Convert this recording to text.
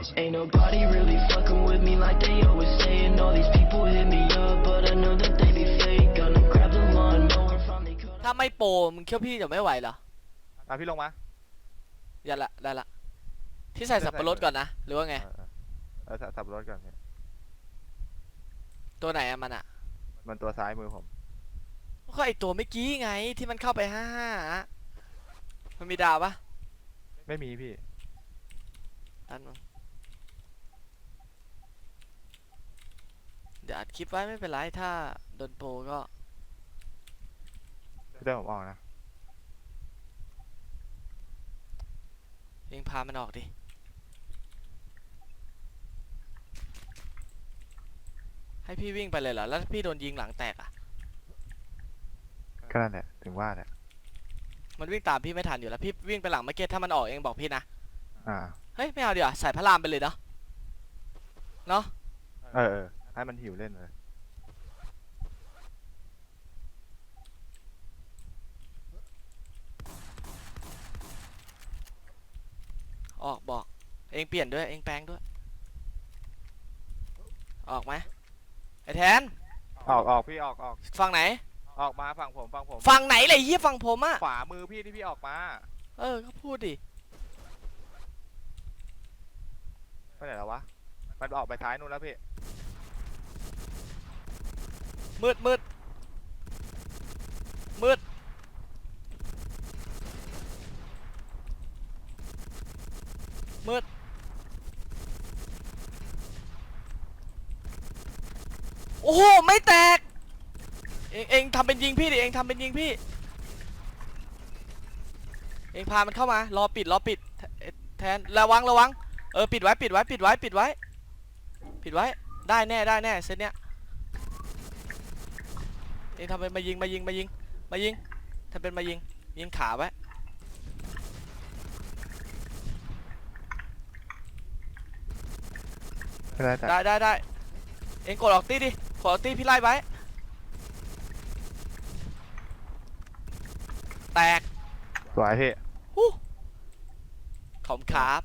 Pause. Ain't nobody really fucking with me like they always say. And all these people hit me up, but I know that they be fake. Gonna grab the lawn, nowhere from they cut. ถ้าไม่โปรมึงเคี้ยวพี่จะไม่ไหวเหรออะพี่ลงมาอย่าละได้ละ ที่ใส่สับปะรดก่อนนะ หรือว่าไง เออเออเออสับรถก่อนพี่ตัวไหนอะมันอะมันตัวซ้ายมือผม ก็ไอตัวเมื่อกี้ไงที่มันเข้าไปห้าห้ามันมีดาวปะไม่มีพี่อันนึงเดี๋ยว อัดคลิปไว้ไม่เป็นไรถ้าโดนโปรก็พี่เต้ยผมออกนะ เองพามันออกดิให้พี่วิ่งไปเลยเหรอ แล้วถ้าพี่โดนยิงหลังแตกอะก็นั่นแหละถึงว่าแหละ มันวิ่งตามพี่ไม่ทันอยู่แล้ว พี่วิ่งไปหลังมาร์เก็ตถ้ามันออกเองบอกพี่นะ อ่า เฮ้ย ไม่เอาเดี๋ยวาใส่พระรามไปเลยเนาะ เนาะ เออเออ ให้มันหิวเล่นเลยออกบอก เองเปลี่ยนด้วย เองแปลงด้วย ออกไหมไอ้แทน ออกออกพี่ออกออกฝั่งไหน ออกมาฝั่งผมฝั่งผมฝั่งไหนเลยเฮียฝั่งผมอะขวามือพี่ที่พี่ออกมาเออก็พูดดิไปไหนแล้ววะ มันออกไปท้ายนู่นแล้วพี่ มืดมืดมืดมืดโอ้โหไม่แตก เองเองทำเป็นยิงพี่ดิเองทำเป็นยิงพี่ เองพามันเข้ามารอปิดรอปิดแทแทนระวังระวังเออปิดไว้ปิดไว้ปิดไว้ปิดไว้ ปิดไว้ ได้แน่ได้แน่เซตเนี้ย เองทำเป็นมายิงมายิงมายิงมายิงทำเป็นมายิงยิงขาไว้ไม่ได้แต่ได้ได้ได้เองกดออกตีดิกดออกตีพี่ไล่ไว้แตกสวยพี่ ฮู้ขอบคุณครับ